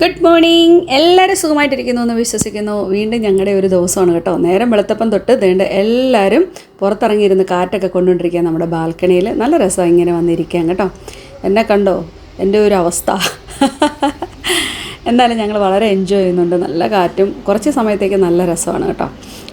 Good morning എല്ലാവരും സുഖമായിട്ടിരിക്കുന്നു എന്ന് വിശ്വസിക്കുന്നു. വീണ്ടും ഞങ്ങളുടെ ഒരു ദിവസമാണ് കേട്ടോ. നേരം വെളുത്തപ്പം തൊട്ട് ദേണ്ട എല്ലാവരും പുറത്തിറങ്ങിയിരുന്ന് കാറ്റൊക്കെ കൊണ്ടുകൊണ്ടിരിക്കുക നമ്മുടെ ബാൽക്കണിയിൽ. നല്ല രസം ഇങ്ങനെ വന്നിരിക്കാൻ കേട്ടോ. എന്നെ കണ്ടോ? എന്റെ ഒരു അവസ്ഥ. എന്തായാലും ഞങ്ങൾ വളരെ എൻജോയ് ചെയ്യുന്നുണ്ട്. നല്ല കാറ്റും കുറച്ച് സമയത്തേക്ക് നല്ല രസമാണ് കേട്ടോ.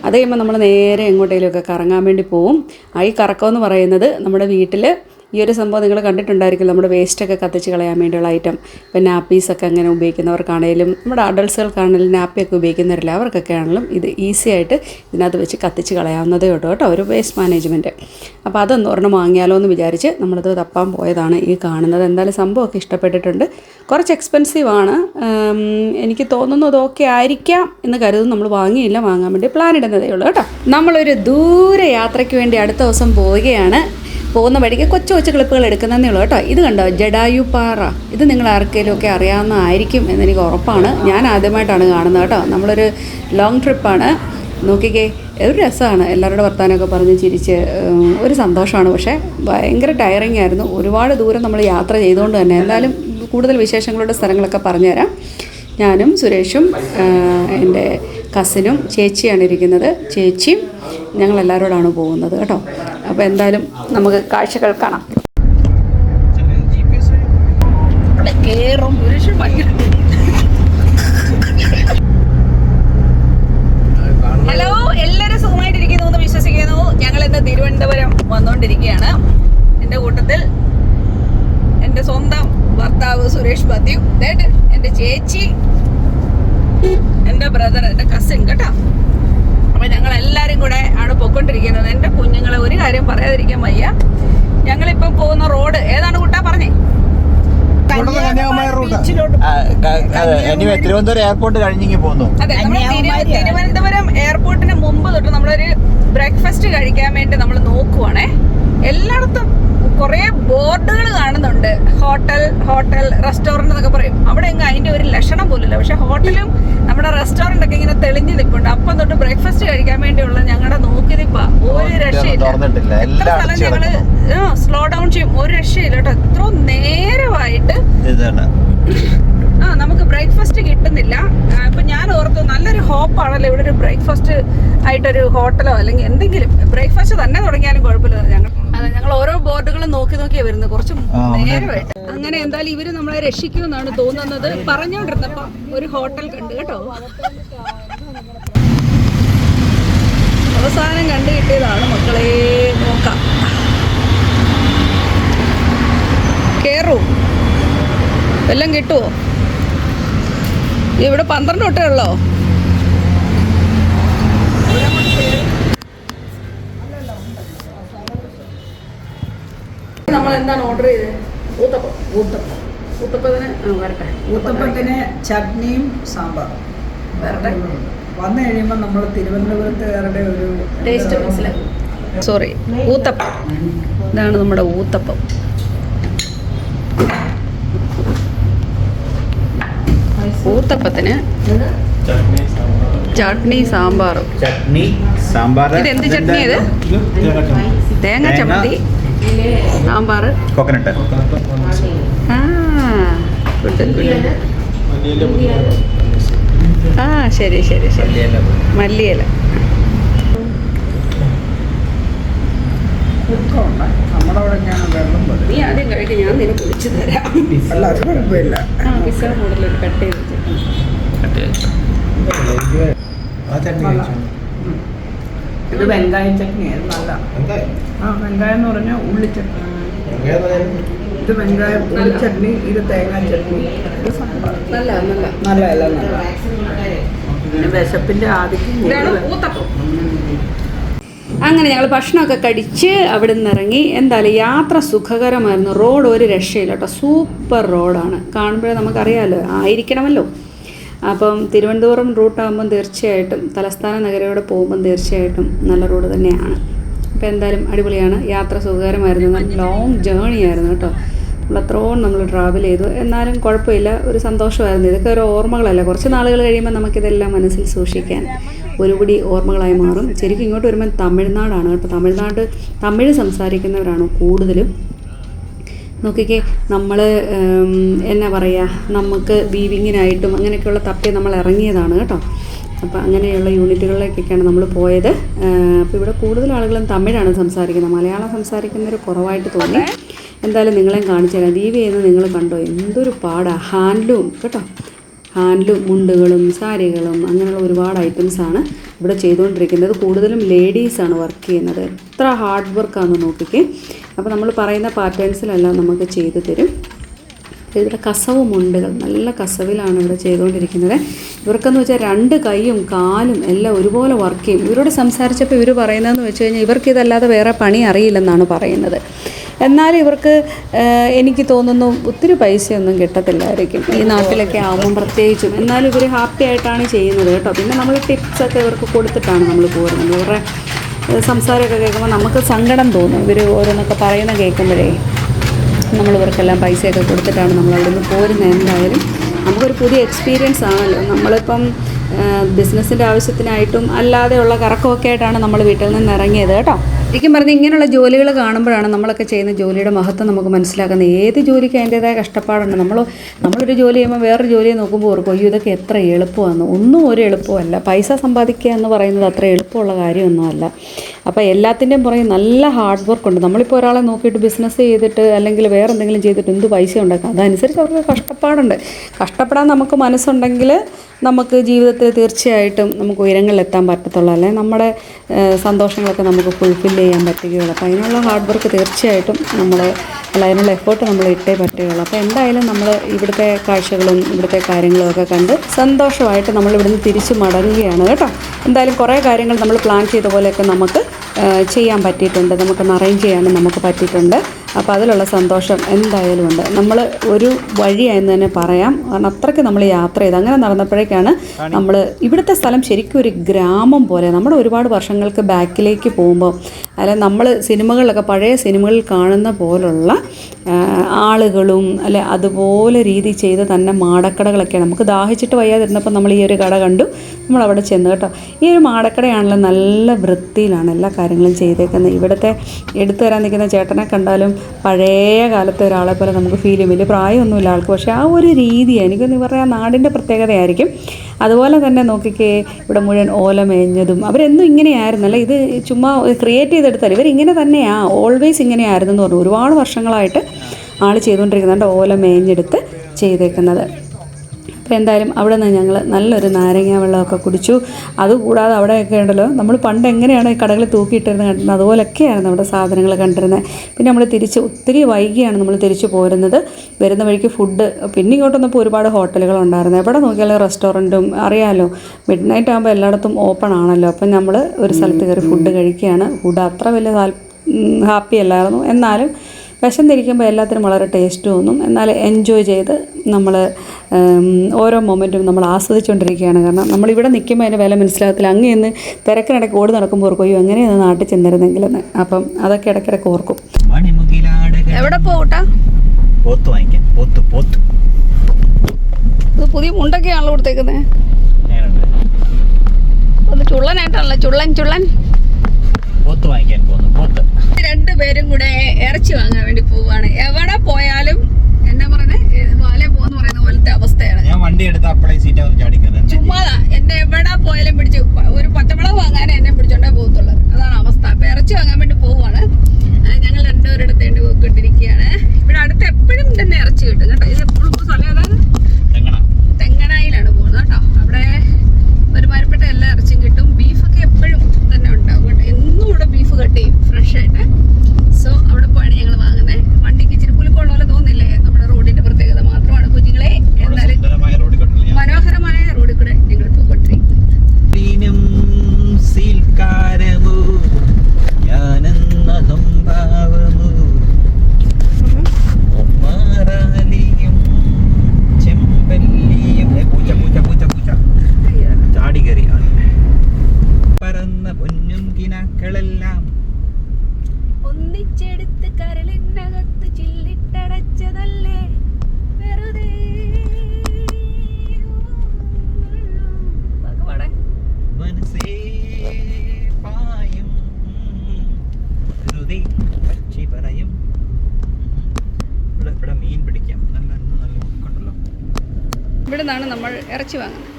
അത് കഴിയുമ്പോൾ നമ്മൾ നേരെ എങ്ങോട്ടേലുമൊക്കെ കറങ്ങാൻ വേണ്ടി പോവും. ആ ഈ കറക്കമെന്ന് പറയുന്നത് നമ്മുടെ വീട്ടിൽ ഈ ഒരു സംഭവം നിങ്ങൾ കണ്ടിട്ടുണ്ടായിരിക്കും നമ്മുടെ വേസ്റ്റൊക്കെ കത്തിച്ച് കളയാൻ വേണ്ടിയുള്ള ഐറ്റം ഇപ്പം നാപ്പീസൊക്കെ അങ്ങനെ ഉപയോഗിക്കുന്നവർക്കാണേലും നമ്മുടെ അഡൾട്ട്സുകൾക്കാണെങ്കിലും നാപ്പിയൊക്കെ ഉപയോഗിക്കുന്നവരില്ല അവർക്കൊക്കെ ആണെങ്കിലും ഇത് ഈസി ആയിട്ട് ഇതിനകത്ത് വെച്ച് കത്തിച്ച് കളയാവുന്നതേ ഉള്ളൂ കേട്ടോ ഒരു വേസ്റ്റ് മാനേജ്മെന്റ് അപ്പോൾ അതൊന്ന് ഒരെണ്ണം വാങ്ങിയാലോ എന്ന് വിചാരിച്ച് നമ്മളത് തപ്പാൻ പോയതാണ് ഈ കാണുന്നത്. എന്തായാലും സംഭവമൊക്കെ ഇഷ്ടപ്പെട്ടിട്ടുണ്ട്. കുറച്ച് എക്സ്പെൻസീവ് ആണ്. എനിക്ക് തോന്നുന്നു അതൊക്കെ ആയിരിക്കാം എന്ന് കരുതുന്നു. നമ്മൾ വാങ്ങിയില്ല വാങ്ങാൻ വേണ്ടി പ്ലാൻ ഇടുന്നതേ ഉള്ളൂ കേട്ടോ. നമ്മളൊരു ദൂരെ യാത്രയ്ക്ക് വേണ്ടി അടുത്ത ദിവസം പോവുകയാണ്. പോകുന്ന വഴിക്ക് കൊച്ചു കൊച്ചു ക്ലിപ്പുകൾ എടുക്കുന്നതേ ഉള്ളൂ കേട്ടോ. ഇത് കണ്ടോ? ജഡായു പാറ ഇത് നിങ്ങൾ ആർക്കെങ്കിലും ഒക്കെ അറിയാവുന്നതായിരിക്കും എന്നെനിക്ക് ഉറപ്പാണ്. ഞാൻ ആദ്യമായിട്ടാണ് കാണുന്നത് കേട്ടോ. നമ്മളൊരു ലോങ് ട്രിപ്പാണ് നോക്കിക്കേ ഒരു രസമാണ് എല്ലാവരുടെ വർത്താനമൊക്കെ പറഞ്ഞ് ചിരിച്ച്. ഒരു സന്തോഷമാണ്. പക്ഷേ ഭയങ്കര ടയറിങ് ആയിരുന്നു. ഒരുപാട് ദൂരം നമ്മൾ യാത്ര ചെയ്തുകൊണ്ട് തന്നെ. എന്തായാലും കൂടുതൽ വിശേഷങ്ങളുടെ സ്ഥലങ്ങളൊക്കെ പറഞ്ഞുതരാം. ഞാനും സുരേഷും എന്റെ കസിനും ചേച്ചിയാണ് ഇരിക്കുന്നത്. ചേച്ചിയും ഞങ്ങളെല്ലാവരോടാണ് പോകുന്നത് കേട്ടോ. അപ്പോൾ എന്തായാലും നമുക്ക് കാഴ്ചകൾ കാണാം. ഹലോ എല്ലാവരും സുഖമായിട്ടിരിക്കുന്നു എന്ന് വിശ്വസിക്കുന്നു. ഞങ്ങൾ ഇന്ന് തിരുവനന്തപുരം വന്നുകൊണ്ടിരിക്കുകയാണ് എന്റെ കൂട്ടത്തിൽ എന്റെ സ്വന്തം ഭർത്താവ് സുരേഷ് ബദ്യു. എന്റെ ചേച്ചി എന്റെ ബ്രദർ എന്റെ കസിൻ കേട്ടോ. അപ്പൊ ഞങ്ങൾ എല്ലാരും കൂടെ ആണ് പൊയ്ക്കൊണ്ടിരിക്കുന്നത്. എന്റെ കുഞ്ഞുങ്ങളെ ഒരു കാര്യം പറയാതിരിക്കാൻ വയ്യ. ഞങ്ങളിപ്പം പോകുന്ന റോഡ് ഏതാണ് കൂട്ടാ പറഞ്ഞേ? തിരുവനന്തപുരം എയർപോർട്ട് കഴിഞ്ഞിങ്ങി തിരുവനന്തപുരം എയർപോർട്ടിന് മുമ്പ് തൊട്ട് നമ്മളൊരു ബ്രേക്ക്ഫാസ്റ്റ് കഴിക്കാൻ വേണ്ടി നമ്മൾ നോക്കുവാണേ. എല്ലായിടത്തും കുറേ ബോർഡുകൾ കാണുന്നുണ്ട്. ഹോട്ടൽ ഹോട്ടൽ റെസ്റ്റോറന്റ് എന്നൊക്കെ പറയും. അവിടെ എങ്ങും അതിന്റെ ഒരു ലക്ഷണം പോലില്ല പക്ഷെ ഹോട്ടലും നമ്മുടെ റെസ്റ്റോറന്റ് ഒക്കെ ഇങ്ങനെ തെളിഞ്ഞു നിൽപ്പുണ്ട്. അപ്പം തൊട്ട് ബ്രേക്ക്ഫാസ്റ്റ് കഴിക്കാൻ വേണ്ടിയുള്ള ഞങ്ങളുടെ നോക്കിനിപ്പ ഒരു രക്ഷയില്ല. എത്ര സ്ഥലം സ്ലോ ഡൗൺ ചെയ്യും. ഒരു രക്ഷയില്ല കേട്ടോ. എത്ര നേരമായിട്ട് ആ നമുക്ക് ബ്രേക്ക്ഫാസ്റ്റ് കിട്ടുന്നില്ല. ഇപ്പൊ ഞാൻ ഓർത്തു നല്ലൊരു ഹോപ്പാണല്ലോ ഇവിടെ ഒരു ബ്രേക്ക്ഫാസ്റ്റ് ആയിട്ടൊരു ഹോട്ടലോ അല്ലെങ്കിൽ എന്തെങ്കിലും ബ്രേക്ക്ഫാസ്റ്റ് തന്നെ തുടങ്ങിയാലും കുഴപ്പമില്ല. ഞങ്ങൾ അതെ ഞങ്ങൾ ഓരോ ബോർഡുകളും നോക്കി നോക്കിയാ വരുന്നത്. കുറച്ച്. നേരമായിട്ട്. അങ്ങനെ എന്തായാലും ഇവർ നമ്മളെ രക്ഷിക്കുമെന്നാണ് തോന്നുന്നത്. പറഞ്ഞോണ്ടിരുന്നപ്പോ ഒരു ഹോട്ടൽ കണ്ടു കേട്ടോ. അവസാനം കണ്ടു കിട്ടിയതാണ് മക്കളെ നോക്കാം. കേറൂ. എല്ലാം കിട്ടുമോ ഇവിടെ പന്ത്രണ്ട് തൊട്ടേ ഉള്ളോ? നമ്മൾ എന്താണ് ഓർഡർ ചെയ്തത് ഊത്തപ്പം. ഊത്തപ്പം. ഊത്തപ്പത്തിന് വരട്ടെ. ഊത്തപ്പത്തിന് ചട്നിയും സാമ്പാർ വരട്ടെ. വന്നു കഴിയുമ്പോൾ നമ്മൾ തിരുവനന്തപുരത്തുകാരുടെ ഒരു ടേസ്റ്റ് മനസ്സിലായി സോറി ഊത്തപ്പം. ഇതാണ് നമ്മുടെ ഊത്തപ്പം. ഊത്തപ്പത്തിന് ചട്നി സാമ്പാർ. ചട്നി സാമ്പാർ. ഇത് എന്ത് ചട്നി ഇത്? തേങ്ങ ചമ്മന്തി. സാമ്പാർ. കോക്കനട്ട്. ആ ശരി ശരി ശരി. മല്ലിയില നീ ആദ്യം കഴിക്കും ഞാൻ നിന്നെ കുളിച്ചു തരാം. മോഡൽ കട്ട് ചെയ്ത് വെച്ചിട്ടുണ്ട്. ഇത് വെങ്കായ ചട്നി അത് നല്ല ആ വെങ്കായം എന്ന് പറഞ്ഞാൽ ഉള്ളി ചട്നി. ഇത് വെങ്കായം ഉള്ളി ചട്നി ഇത് തേങ്ങാ ചട്നി. ഇത് സാമ്പാർ. നല്ല നല്ല നല്ല നല്ല വിശപ്പിന്റെ ആദ്യം അങ്ങനെ ഞങ്ങൾ ഭക്ഷണമൊക്കെ കടിച്ച് അവിടെ നിന്ന് ഇറങ്ങി. എന്തായാലും യാത്ര സുഖകരമായിരുന്നു. റോഡ് ഒരു രക്ഷയില്ല കേട്ടോ. സൂപ്പർ റോഡാണ്. കാണുമ്പോഴേ നമുക്കറിയാമല്ലോ ആയിരിക്കണമല്ലോ. അപ്പം തിരുവനന്തപുരം റൂട്ടാകുമ്പം തീർച്ചയായിട്ടും തലസ്ഥാന നഗരയോടെ പോകുമ്പം തീർച്ചയായിട്ടും നല്ല റോഡ് തന്നെയാണ്. അപ്പോൾ എന്തായാലും അടിപൊളിയാണ്. യാത്ര സുഖകരമായിരുന്നു. ലോങ് ജേണി ആയിരുന്നു കേട്ടോ. നമ്മൾ അത്രയും നമ്മൾ ട്രാവൽ ചെയ്തു. എന്നാലും കുഴപ്പമില്ല ഒരു സന്തോഷമായിരുന്നു. ഇതൊക്കെ ഒരു ഓർമ്മകളല്ല. കുറച്ച് നാളുകൾ കഴിയുമ്പോൾ നമുക്കിതെല്ലാം മനസ്സിൽ സൂക്ഷിക്കാൻ ഒരുപടി ഓർമ്മകളായി മാറും. ശരിക്കും ഇങ്ങോട്ട് വരുമ്പോൾ തമിഴ്നാടാണ് കേട്ടോ. തമിഴ്നാട് തമിഴ് സംസാരിക്കുന്നവരാണ് കൂടുതലും. നോക്കിക്കേ നമ്മൾ എന്നാ പറയുക നമുക്ക് വീവിങ്ങിനായിട്ടും അങ്ങനെയൊക്കെയുള്ള തപ്പി നമ്മൾ ഇറങ്ങിയതാണ് കേട്ടോ. അപ്പോൾ അങ്ങനെയുള്ള യൂണിറ്റുകളിലേക്കൊക്കെയാണ് നമ്മൾ പോയത്. അപ്പോൾ ഇവിടെ കൂടുതൽ ആളുകളും തമിഴാണ് സംസാരിക്കുന്നത്. മലയാളം സംസാരിക്കുന്നവർ കുറവായിട്ട് തോന്നി. എന്തായാലും നിങ്ങളെയും കാണിച്ചു തരാം. ദീപ ചെയ്യുന്നത് നിങ്ങൾ കണ്ടോ? എന്തൊരു പാടാണ് ഹാൻഡ്ലൂം കേട്ടോ? ഹാൻഡ്ലൂം മുണ്ടുകളും സാരികളും അങ്ങനെയുള്ള ഒരുപാട് ഐറ്റംസാണ് ഇവിടെ ചെയ്തുകൊണ്ടിരിക്കുന്നത്. കൂടുതലും ലേഡീസാണ് വർക്ക് ചെയ്യുന്നത്. എത്ര ഹാർഡ് വർക്കാണെന്ന് നോക്കിക്കേ. അപ്പോൾ നമ്മൾ പറയുന്ന പാറ്റേൺസിലെല്ലാം നമുക്ക് ചെയ്തു തരും. ഇവിടെ കസവ് മുണ്ടുകൾ നല്ല കസവിലാണ് ഇവിടെ ചെയ്തുകൊണ്ടിരിക്കുന്നത്. ഇവർക്കെന്ന് വെച്ചാൽ രണ്ട് കൈയും കാലും എല്ലാം ഒരുപോലെ വർക്ക് ചെയ്യും. ഇവരോട് സംസാരിച്ചപ്പോൾ ഇവർ പറയുന്നതെന്ന് വെച്ച് കഴിഞ്ഞാൽ ഇവർക്ക് ഇതല്ലാതെ വേറെ പണി അറിയില്ലെന്നാണ് പറയുന്നത്. എന്നാൽ ഇവർക്ക് എനിക്ക് തോന്നുന്നു ഒത്തിരി പൈസയൊന്നും കിട്ടത്തില്ലായിരിക്കും. ഈ നാട്ടിലൊക്കെ ആകുമ്പം പ്രത്യേകിച്ചും. എന്നാലും ഇവർ ഹാപ്പി ആയിട്ടാണ് ചെയ്യുന്നത് കേട്ടോ. പിന്നെ നമ്മൾ ടിപ്സൊക്കെ ഇവർക്ക് കൊടുത്തിട്ടാണ് നമ്മൾ പോകുന്നത്. ഇവരുടെ സംസാരമൊക്കെ കേൾക്കുമ്പോൾ നമുക്ക് സങ്കടം തോന്നും. ഇവർ ഓരോന്നൊക്കെ പറയുന്ന കേൾക്കുമ്പോഴേ നമ്മൾ ഇവർക്കെല്ലാം പൈസയൊക്കെ കൊടുത്തിട്ടാണ് നമ്മൾ അവിടെ നിന്ന് പോരുന്നത്. എന്തായാലും നമുക്കൊരു പുതിയ എക്സ്പീരിയൻസ് ആണല്ലോ. നമ്മളിപ്പം ബിസിനസ്സിന്റെ ആവശ്യത്തിനായിട്ടും അല്ലാതെയുള്ള കറക്കമൊക്കെ ആയിട്ടാണ് നമ്മൾ വീട്ടിൽ നിന്ന് ഇറങ്ങിയത് കേട്ടോ. ശരിക്കും പറഞ്ഞാൽ ഇങ്ങനെയുള്ള ജോലികൾ കാണുമ്പോഴാണ് നമ്മളൊക്കെ ചെയ്യുന്ന ജോലിയുടെ മഹത്വം നമുക്ക് മനസ്സിലാക്കുന്നത്. ഏത് ജോലിക്ക് അതിന്റേതായ കഷ്ടപ്പാടുണ്ട്. നമ്മൾ നമ്മളൊരു ജോലി ചെയ്യുമ്പോൾ വേറൊരു ജോലിയെ നോക്കുമ്പോൾ ഓർക്കും അയ്യോ ഇതൊക്കെ എത്ര എളുപ്പമാണ് ഒന്നും ഒരു എളുപ്പമല്ല. പൈസ സമ്പാദിക്കുക എന്ന് പറയുന്നത് അത്ര എളുപ്പമുള്ള കാര്യമൊന്നുമല്ല. അപ്പോൾ എല്ലാത്തിന്റെയും പുറകെ നല്ല ഹാർഡ് വർക്ക് ഉണ്ട്. നമ്മളിപ്പോൾ ഒരാളെ നോക്കിയിട്ട് ബിസിനസ് ചെയ്തിട്ട് അല്ലെങ്കിൽ വേറെ എന്തെങ്കിലും ചെയ്തിട്ട് എന്ത് പൈസ ഉണ്ടാക്കാം അതനുസരിച്ച് അവർക്ക് കഷ്ടപ്പാടുണ്ട്. കഷ്ടപ്പെടാൻ നമുക്ക് മനസ്സുണ്ടെങ്കിൽ നമുക്ക് ജീവിതത്തിൽ തീർച്ചയായിട്ടും നമുക്ക് ഉയരങ്ങളിലെത്താൻ പറ്റത്തുള്ളൂ. അല്ലെങ്കിൽ നമ്മുടെ സന്തോഷങ്ങളൊക്കെ നമുക്ക് ഫുൾഫിൽ ചെയ്യാൻ പറ്റുകയുള്ളൂ. അപ്പോൾ അതിനുള്ള ഹാർഡ് വർക്ക് തീർച്ചയായിട്ടും നമ്മൾ അല്ല എഫേർട്ട് നമ്മൾ ഇട്ടേ പറ്റുകയുള്ളൂ. അപ്പോൾ എന്തായാലും നമ്മൾ ഇവിടുത്തെ കാഴ്ചകളും ഇവിടുത്തെ കാര്യങ്ങളും ഒക്കെ കണ്ട് സന്തോഷമായിട്ട് നമ്മൾ ഇവിടുന്ന് തിരിച്ചു മടങ്ങുകയാണ് കേട്ടോ. എന്തായാലും കുറേ കാര്യങ്ങൾ നമ്മൾ പ്ലാൻ ചെയ്ത പോലെയൊക്കെ നമുക്ക് ചെയ്യാൻ പറ്റിയിട്ടുണ്ട്. നമുക്കൊന്ന് അറേഞ്ച് ചെയ്യാനും നമുക്ക് പറ്റിയിട്ടുണ്ട്. അപ്പോൾ അതിലുള്ള സന്തോഷം എന്തായാലും ഉണ്ട്. നമ്മൾ ഒരു വഴിയായെന്ന് തന്നെ പറയാം. കാരണം അത്രയ്ക്ക് നമ്മൾ യാത്ര ചെയ്ത് അങ്ങനെ നടന്നപ്പോഴേക്കാണ് നമ്മൾ ഇവിടുത്തെ സ്ഥലം ശരിക്കും ഒരു ഗ്രാമം പോലെ. നമ്മുടെ ഒരുപാട് വർഷങ്ങൾക്ക് ബാക്കിലേക്ക് പോകുമ്പോൾ അല്ലെ നമ്മൾ സിനിമകളിലൊക്കെ പഴയ സിനിമകളിൽ കാണുന്ന പോലുള്ള ആളുകളും അല്ലെ അതുപോലെ രീതി ചെയ്ത് തന്നെ മാടക്കടകളൊക്കെയാണ്. നമുക്ക് ദാഹിച്ചിട്ട് വയ്യാതിരുന്നപ്പോൾ നമ്മൾ ഈ ഒരു കട കണ്ടു. നമ്മൾ അവിടെ ചെന്ന് കേട്ടോ. ഈ ഒരു മാടക്കടയാണല്ലോ നല്ല വൃത്തിയിലാണ് എല്ലാ കാര്യങ്ങളും ചെയ്തേക്കുന്നത്. ഇവിടുത്തെ എടുത്തു തരാൻ നിൽക്കുന്ന ചേട്ടനെ കണ്ടാലും പഴയ കാലത്തെ ഒരാളെ പോലെ നമുക്ക് ഫീൽ ചെയ്യും വലിയ പ്രായമൊന്നുമില്ല ആൾക്ക്. പക്ഷേ ആ ഒരു രീതി എനിക്കൊന്ന് പറയാം നാടിന്റെ പ്രത്യേകതയായിരിക്കും. അതുപോലെ തന്നെ നോക്കിക്കേ ഇവിടെ മുഴുവൻ ഓല മേഞ്ഞതും അവരെന്നും ഇങ്ങനെയായിരുന്നു അല്ലേ ഇത് ചുമ്മാ ക്രിയേറ്റ് ചെയ്തെടുത്താൽ ഇവരിങ്ങനെ തന്നെയാണ് ഓൾവേസ് ഇങ്ങനെയായിരുന്നു എന്ന് പറഞ്ഞു. ഒരുപാട് വർഷങ്ങളായിട്ട് ആൾ ചെയ്തുകൊണ്ടിരിക്കുന്നുണ്ട് ഓല മേഞ്ഞെടുത്ത് ചെയ്തേക്കുന്നത്. അപ്പോൾ എന്തായാലും അവിടെ നിന്ന് ഞങ്ങൾ നല്ലൊരു നാരങ്ങ വെള്ളമൊക്കെ കുടിച്ചു. അതുകൂടാതെ അവിടെയൊക്കെ ഉണ്ടല്ലോ നമ്മൾ പണ്ട് എങ്ങനെയാണ് ഈ കടകളിൽ തൂക്കിയിട്ടിരുന്നത് കണ്ടിരുന്നത് അതുപോലൊക്കെയായിരുന്നു നമ്മുടെ സാധനങ്ങൾ കണ്ടിരുന്നത്. പിന്നെ നമ്മൾ തിരിച്ച് ഒത്തിരി വൈകിയാണ് നമ്മൾ തിരിച്ച് പോരുന്നത്. വരുന്ന വഴിക്ക് ഫുഡ് പിന്നെ ഇങ്ങോട്ട് വന്നപ്പോൾ ഒരുപാട് ഹോട്ടലുകൾ ഉണ്ടായിരുന്നു. എവിടെ നോക്കിയാലും റെസ്റ്റോറന്റും അറിയാമല്ലോ മിഡ് നൈറ്റ് ആകുമ്പോൾ എല്ലായിടത്തും ഓപ്പൺ ആണല്ലോ. അപ്പം നമ്മൾ ഒരു സ്ഥലത്ത് കയറി ഫുഡ് കഴിക്കുകയാണ്. ഫുഡ് അത്ര വലിയ ഹാപ്പി അല്ലായിരുന്നു. എന്നാലും വിശന്നിരിക്കുമ്പോൾ എല്ലാത്തിനും വളരെ ടേസ്റ്റ് തോന്നും. എന്നാൽ എൻജോയ് ചെയ്ത് നമ്മൾ ഓരോ മൊമെന്റും നമ്മൾ ആസ്വദിച്ചുകൊണ്ടിരിക്കുകയാണ് കാരണം നമ്മളിവിടെ നിൽക്കുമ്പോൾ അതിന്റെ വില മനസ്സിലാകത്തില്ല. അങ്ങ് ചെന്ന് തിരക്കിനിടയ്ക്ക് ഓടി നടക്കുമ്പോൾ ഓർക്കും അയ്യോ എങ്ങനെയാണ് നാട്ടിൽ ചെന്നിരുന്നെങ്കിലെന്ന്. അപ്പം അതൊക്കെ ഇടയ്ക്കിടയ്ക്ക് ഓർക്കും. എവിടെ പോകട്ടാ പോത്ത് വാങ്ങിക്കാൻ. പോത്ത് പോത്ത്. ഇത് പുതിയ മുണ്ടൊക്കെയാണല്ലോ കൊടുത്തേക്കുന്നത് ചുള്ളനായിട്ടാണല്ലോ. ചുള്ളൻ ചുള്ളൻ. പോത്ത് വാങ്ങിക്കാൻ പോകുന്നു. പോത്ത്. രണ്ടുപേരും കൂടെ ഇറച്ചി വാങ്ങാൻ വേണ്ടി പോവാണ് എവിടെ പോയാലും എന്നാ പറയുന്നത് വാലേ പോന്ന് പറയുന്ന പോലത്തെ അവസ്ഥയാണ്. ഞാൻ വണ്ടി എടുത്ത് അപ്പളേ സീറ്റ് അവർ ചാടിക്കുന്നത് ചുമ്മാതാ എന്നെ എവിടെ പോയാലും പിടിച്ച് ഒരു പച്ചമുളക് വാങ്ങാൻ എന്നെ പിടിച്ചോണ്ടേ പോകത്തുള്ളൂ അതാണ് അവസ്ഥ. അപ്പൊ ഇറച്ചി വാങ്ങാൻ വേണ്ടി പോവാണ് ഞങ്ങൾ രണ്ടുപേരുടെ അടുത്തേണ്ടി പോയിക്കൊണ്ടിരിക്കുകയാണ് ഇവിടെ അടുത്ത് എപ്പോഴും തന്നെ ഇറച്ചി കിട്ടും കേട്ടോ ഇത് എപ്പോഴും ഇപ്പോൾ സ്ഥലം ഏതാണ് തെങ്ങണ തെങ്ങനായിലാണ് പോകുന്നത് കേട്ടോ അവിടെ ഒരുമാതിരിപ്പെട്ട എല്ലാ ഇറച്ചിയും കിട്ടും ബീഫൊക്കെ എപ്പോഴും തന്നെ ഉണ്ടാവും കേട്ടോ എന്നും ഇവിടെ ബീഫ് കട്ട് ചെയ്യും ഫ്രഷ് ആയിട്ട് സോ അവിടെ പോയാണ് ഞങ്ങൾ വാങ്ങുന്നത് വണ്ടിക്ക് ഇച്ചിരി പുലിക്കുള്ള പോലെ തോന്നില്ലേ നമ്മുടെ റോഡിന്റെ പ്രത്യേകത മാത്രമാണ് കുഞ്ഞുങ്ങളെ അവിടെ എന്തായാലും സുന്ദരമായ റോഡ് ഇവിടെ നിന്നാണ് നമ്മൾ ഇറച്ചി വാങ്ങുന്നത്.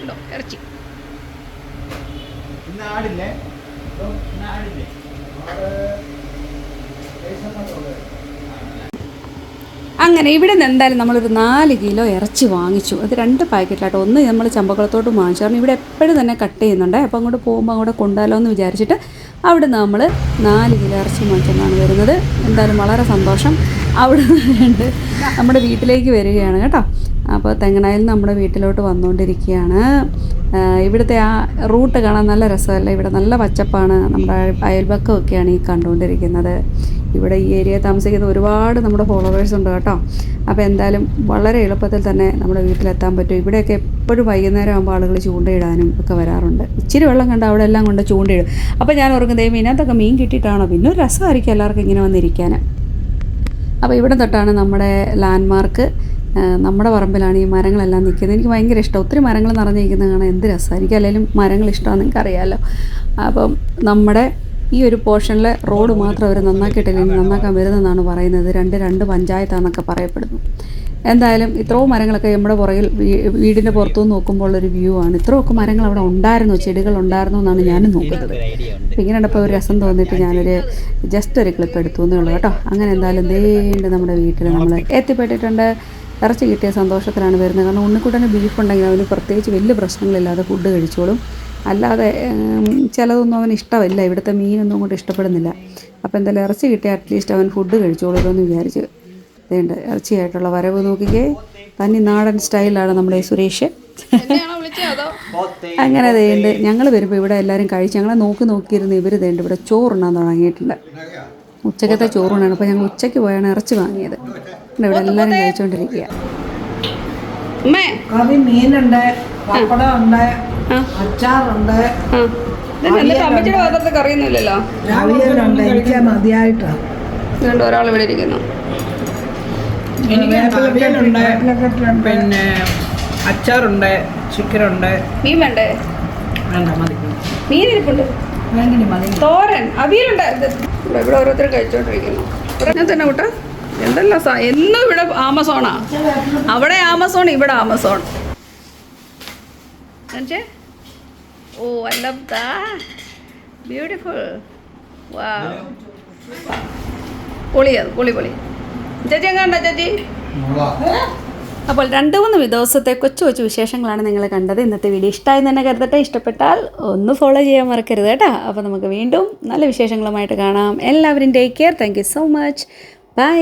കേട്ടോ ഇറച്ചി. അങ്ങനെ ഇവിടെ നിന്ന് എന്തായാലും നമ്മളൊരു നാല് കിലോ ഇറച്ചി വാങ്ങിച്ചു. അത് രണ്ട് പാക്കറ്റിലാട്ടോ. ഒന്ന് നമ്മൾ ചമ്പക്കുളത്തോട്ട് വാങ്ങിച്ചു. കാരണം ഇവിടെ എപ്പോഴും തന്നെ കട്ട് ചെയ്യുന്നുണ്ട്. അപ്പോൾ അങ്ങോട്ട് പോകുമ്പോൾ അങ്ങോട്ട് കൊണ്ടാലോ എന്ന് വിചാരിച്ചിട്ട് അവിടെ നമ്മൾ നാല് കിലോ ഇറച്ചി വാങ്ങിച്ചെന്നാണ് വരുന്നത്. എന്തായാലും വളരെ സന്തോഷം. അവിടെ നിന്ന് നമ്മുടെ വീട്ടിലേക്ക് വരികയാണ് കേട്ടോ. അപ്പോൾ തെങ്ങനായിൽ നമ്മുടെ വീട്ടിലോട്ട് വന്നുകൊണ്ടിരിക്കുകയാണ്. ഇവിടുത്തെ ആ റൂട്ട് കാണാൻ നല്ല രസമല്ലേ? ഇവിടെ നല്ല പച്ചപ്പാണ്. നമ്മുടെ അയൽപക്കമൊക്കെയാണ് ഈ കണ്ടുകൊണ്ടിരിക്കുന്നത്. ഇവിടെ ഈ ഏരിയ താമസിക്കുന്ന ഒരുപാട് നമ്മുടെ ഫോളോവേഴ്സ് ഉണ്ട് കേട്ടോ. അപ്പോൾ എന്തായാലും വളരെ എളുപ്പത്തിൽ തന്നെ നമ്മുടെ വീട്ടിലെത്താൻ പറ്റും. ഇവിടെയൊക്കെ എപ്പോഴും വൈകുന്നേരം ആകുമ്പോൾ ആളുകൾ ചൂണ്ടയിടാനും ഒക്കെ വരാറുണ്ട്. ഇച്ചിരി വെള്ളം കണ്ട് അവിടെ എല്ലാം കൊണ്ട് ചൂണ്ടയിടും. അപ്പോൾ ഞാൻ ഓർക്കുന്നത് ഇതിനകത്തൊക്കെ മീൻ കിട്ടിയിട്ടാണോ? പിന്നെ ഒരു രസമായിരിക്കും എല്ലാവർക്കും ഇങ്ങനെ വന്നിരിക്കാൻ. അപ്പോൾ ഇവിടെ തൊട്ടാണ് നമ്മുടെ ലാൻഡ്മാർക്ക് നമ്മുടെ പറമ്പിലാണ് ഈ മരങ്ങളെല്ലാം നിൽക്കുന്നത്. എനിക്ക് ഭയങ്കര ഇഷ്ടം. ഒത്തിരി മരങ്ങൾ നിറഞ്ഞിരിക്കുന്നത് കാണാൻ എന്ത് രസമാണ്. എനിക്ക് അല്ലെങ്കിലും മരങ്ങൾ ഇഷ്ടമാണെന്ന് എനിക്കറിയാമല്ലോ അപ്പം നമ്മുടെ ഈ ഒരു പോർഷനിൽ റോഡ് മാത്രം അവർ നന്നാക്കിയിട്ടില്ല ഇനി നന്നാക്കാൻ വരുന്നതെന്നാണ് പറയുന്നത്. രണ്ട് രണ്ട് പഞ്ചായത്താണെന്നൊക്കെ പറയപ്പെടുന്നു. എന്തായാലും ഇത്രയും മരങ്ങളൊക്കെ നമ്മുടെ പുറകിൽ വീടിന്റെ പുറത്തുനിന്ന് നോക്കുമ്പോൾ ഒരു വ്യൂ ആണ്. ഇത്രയൊക്കെ മരങ്ങൾ അവിടെ ഉണ്ടായിരുന്നു. ചെടികൾ ഉണ്ടായിരുന്നു എന്നാണ് ഞാനും നോക്കുന്നത്. അപ്പോൾ ഇങ്ങനെ കണ്ടപ്പോൾ ഒരു രസം തോന്നിയിട്ട് ഞാനൊരു ജസ്റ്റ് ഒരു ക്ലിപ്പ് എടുത്തു എന്നേ ഉള്ളൂ കേട്ടോ. അങ്ങനെ എന്തായാലും ദേണ്ട് നമ്മുടെ വീട്ടിൽ നമ്മൾ എത്തിപ്പെട്ടിട്ടുണ്ട്. ഇറച്ചി കിട്ടിയ സന്തോഷത്തിലാണ് വരുന്നത്. കാരണം ഉണ്ണിക്കുട്ടന് ബീഫ് ഉണ്ടെങ്കിൽ അവന് പ്രത്യേകിച്ച് വലിയ പ്രശ്നങ്ങളില്ലാതെ ഫുഡ് കഴിച്ചോളും. അല്ലാതെ ചിലതൊന്നും അവന് ഇഷ്ടമല്ല. ഇവിടുത്തെ മീനൊന്നും അങ്ങോട്ട് ഇഷ്ടപ്പെടുന്നില്ല. അപ്പോൾ എന്തായാലും ഇറച്ചി കിട്ടിയ അറ്റ്ലീസ്റ്റ് അവൻ ഫുഡ് കഴിച്ചോളൂ എന്ന് വിചാരിച്ച് ഇതുണ്ട്. ഇറച്ചിയായിട്ടുള്ള വരവ് നോക്കിക്കേ. തനി നാടൻ സ്റ്റൈലാണ് നമ്മുടെ ഈ സുരേഷ് അങ്ങനെ തേണ്ട് ഞങ്ങൾ വരുമ്പോൾ ഇവിടെ എല്ലാവരും കഴിച്ച് ഞങ്ങളെ നോക്കി നോക്കിയിരുന്ന് ഇവർ തേണ്ട് ഇവിടെ ചോറുണ്ണാൻ തുടങ്ങിയിട്ടുണ്ട് ഉച്ചക്കത്തെ ചോറുണ്ണാണ്. അപ്പോൾ ഞങ്ങൾ ഉച്ചയ്ക്ക് പോയാണ് ഇറച്ചി വാങ്ങിയത്. ഇവിടെ എല്ലാരും എല്ലാവരും കഴിച്ചുകൊണ്ടിരിക്കുക അമ്മേ കറി മീനുണ്ട് പപ്പടം ഉണ്ട് അച്ചാറുണ്ട് എന്നിട്ട് അമ്മച്ചിയുടെ പാത്രത്തിൽ കറിയൊന്നുമില്ലല്ലോ? അവിയലുണ്ട് എനിക്ക് മതിയായിട്ടാണ് ഇതുകൊണ്ട് ഒരാൾ ഇവിടെ ഇരിക്കുന്നു. എനിക്ക് അവിയലുണ്ട് പിന്നെ അച്ചാറുണ്ട് ചിക്കനുണ്ട്. മീൻ വേണ്ടേ? വേണ്ട മതി. മീൻ ഇരിപ്പുണ്ട്. തോരൻ അവിയലുണ്ട്. ഇവിടെ ഓരോരുത്തരും കഴിച്ചോണ്ടിരിക്കുന്നു. ഞാൻ തന്നെ കൂട്ട. എന്തെല്ലാം സാ എന്നും ഇവിടെ ആമസോണാ. അവിടെ ആമസോൺ ഇവിടെ Amazon? Oh I love the beautiful വാ പൊളി അത് പൊളി പൊളി. ചേച്ചി എങ്ങാണ്ട ചേച്ചി? അപ്പോൾ രണ്ട് മൂന്ന് ദിവസത്തെ കൊച്ചു കൊച്ചു വിശേഷങ്ങളാണ് നിങ്ങൾ കണ്ടത്. ഇന്നത്തെ വീഡിയോ ഇഷ്ടമായി തന്നെ കരുതട്ടെ. ഇഷ്ടപ്പെട്ടാൽ ഒന്ന് ഫോളോ ചെയ്യാൻ മറക്കരുത് കേട്ടോ. അപ്പോൾ നമുക്ക് വീണ്ടും നല്ല വിശേഷങ്ങളുമായിട്ട് കാണാം. എല്ലാവരും take care thank so much bye